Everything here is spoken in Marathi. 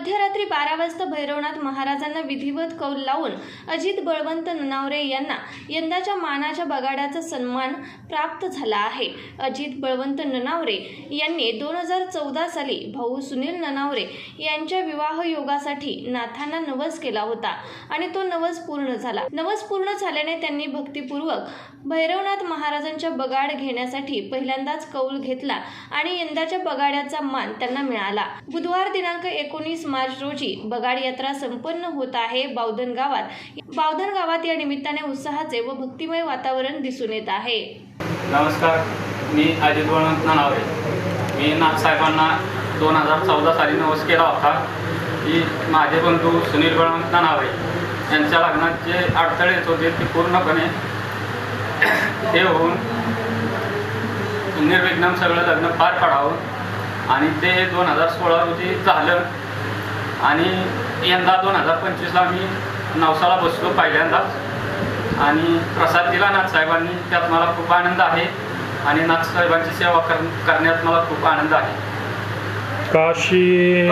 मध्यरात्री बारा वाजता भैरवनाथ महाराजांना विधिवत कौल लावून अजित बळवंत ननावरे यांना यंदाच्या मानाच्या बगाड्याचा सन्मान प्राप्त झाला आहे. अजित बळवंत ननावरे यांनी दोन हजार चौदा साली भाऊ सुनील ननावरे यांच्या विवाह योगासाठी नाथांना नवस केला होता आणि तो नवस पूर्ण झाला. नवस पूर्ण झाल्याने त्यांनी भक्तिपूर्वक भैरवनाथ महाराजांच्या बगाड घेण्यासाठी पहिल्यांदाच कौल घेतला आणि यंदाच्या बगाड्याचा मान त्यांना मिळाला. बुधवार दिनांक एकोणीस मार्च रोजी बगाड यात्रा संपन्न होत आहे. बावधन गावात. बावधन गावात या निमित्ताने उत्साहाचे व भक्तिमय वातावरण दिसून येत आहे. नमस्कार. मी अजित बळवंत नानावरे. मी नाथसाहेबांना दोन हजार चौदा साली नवस केला होता. की माझे बंधू सुनील बळवंत नानावरे यांच्या लग्नात जे अडथळे येत होते ते पूर्णपणे ते होऊन निर्विघ्न सगळं लग्न पार पाडावं. आणि ते दोन हजार सोळा रोजी झालं. आणि यंदा दोन हजार पंचवीसला मी नवसाला बसलो पहिल्यांदाच आणि प्रसाद दिला नाथसाहेबांनी त्यात मला खूप आनंद आहे आणि नाथसाहेबांची सेवा कर करण्यात मला खूप आनंद आहे. काशी.